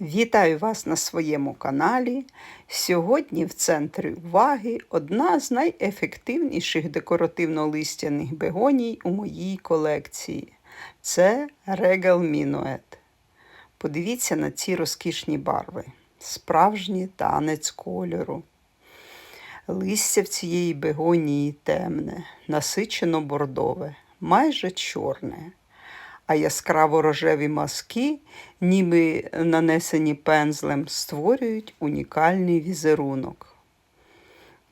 Вітаю вас на своєму каналі. Сьогодні в центрі уваги одна з найефективніших декоративно-листяних бегоній у моїй колекції. Це Regal Minuet. Подивіться на ці розкішні барви. Справжній танець кольору. Листя в цієї бегонії темне, насичено бордове, майже чорне а яскраво рожеві маски, ніби нанесені пензлем, створюють унікальний візерунок.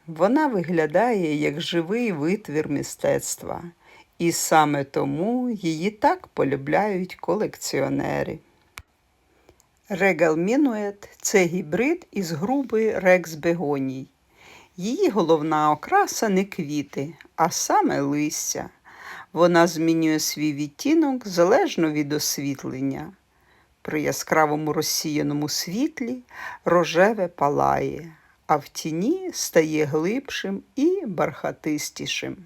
Вона виглядає як живий витвір мистецтва, і саме тому її так полюбляють колекціонери. Регал Мінует це гібрид із груби рекс бегоній. Її головна окраса не квіти, а саме листя. Вона змінює свій відтінок залежно від освітлення. При яскравому розсіяному світлі рожеве палає, а в тіні стає глибшим і бархатистішим.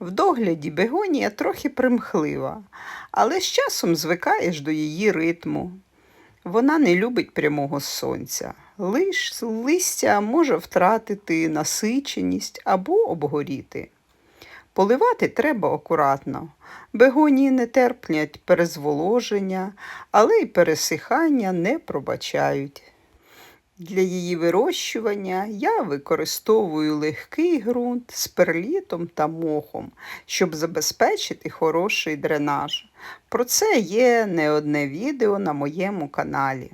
В догляді бегонія трохи примхлива, але з часом звикаєш до її ритму. Вона не любить прямого сонця. Лиш листя може втратити насиченість або обгоріти. Поливати треба акуратно. Бегонії не терплять перезволоження, але й пересихання не пробачають. Для її вирощування я використовую легкий ґрунт з перлітом та мохом, щоб забезпечити хороший дренаж. Про це є не одне відео на моєму каналі.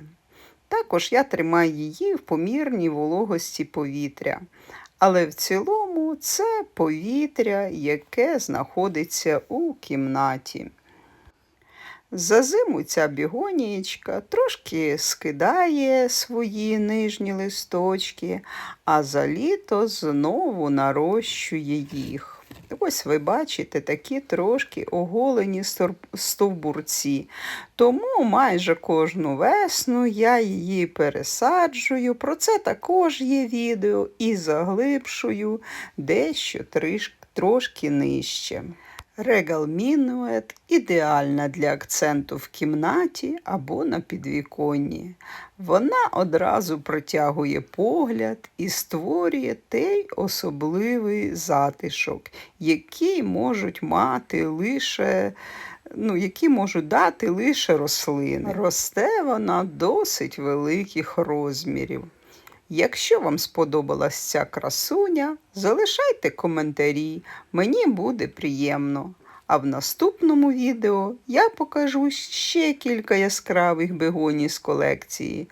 Також я тримаю її в помірній вологості повітря, але в цілому це повітря, яке знаходиться у кімнаті. За зиму ця бігонієчка трошки скидає свої нижні листочки, а за літо знову нарощує їх. Ось ви бачите такі трошки оголені стовбурці. Тому майже кожну весну я її пересаджую. Про це також є відео і заглибшую дещо трошки нижче. Регал Мінует ідеальна для акценту в кімнаті або на підвіконні. Вона одразу притягує погляд і створює той особливий затишок, який можуть мати лише. Ну, які можуть дати лише рослини. Росте вона досить великих розмірів. Якщо вам сподобалась ця красуня, залишайте коментарі, мені буде приємно. А в наступному відео я покажу ще кілька яскравих бегоній з колекції.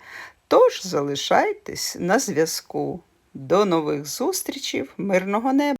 Тож залишайтесь на зв'язку. До нових зустрічей, мирного неба!